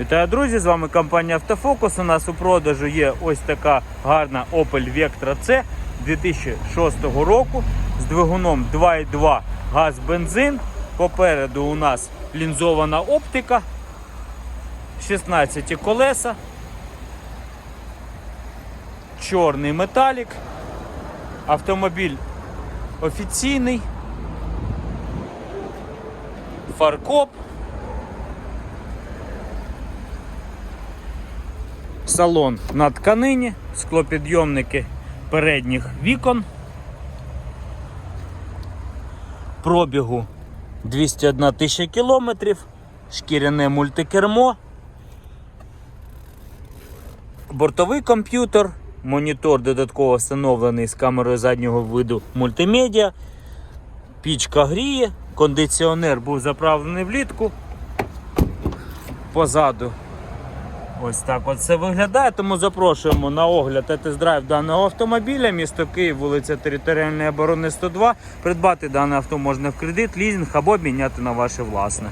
Вітаю, друзі! З вами компанія Автофокус. У нас у продажу є ось така гарна Opel Vectra C 2006 року з двигуном 2.2 газ бензин. Попереду у нас лінзована оптика, 16 колеса, чорний металік, автомобіль офіційний, фаркоп. Салон на тканині, склопідйомники передніх вікон. Пробігу 201 тисяча кілометрів, шкіряне мультикермо, бортовий комп'ютер, монітор додатково встановлений з камерою заднього виду мультимедіа, пічка гріє, кондиціонер був заправлений влітку. Позаду Ось так от це виглядає, тому запрошуємо на огляд та тест-драйв даного автомобіля. Місто Київ, вулиця Територіальної оборони 102. Придбати дане авто можна в кредит, лізинг або обміняти на ваше власне.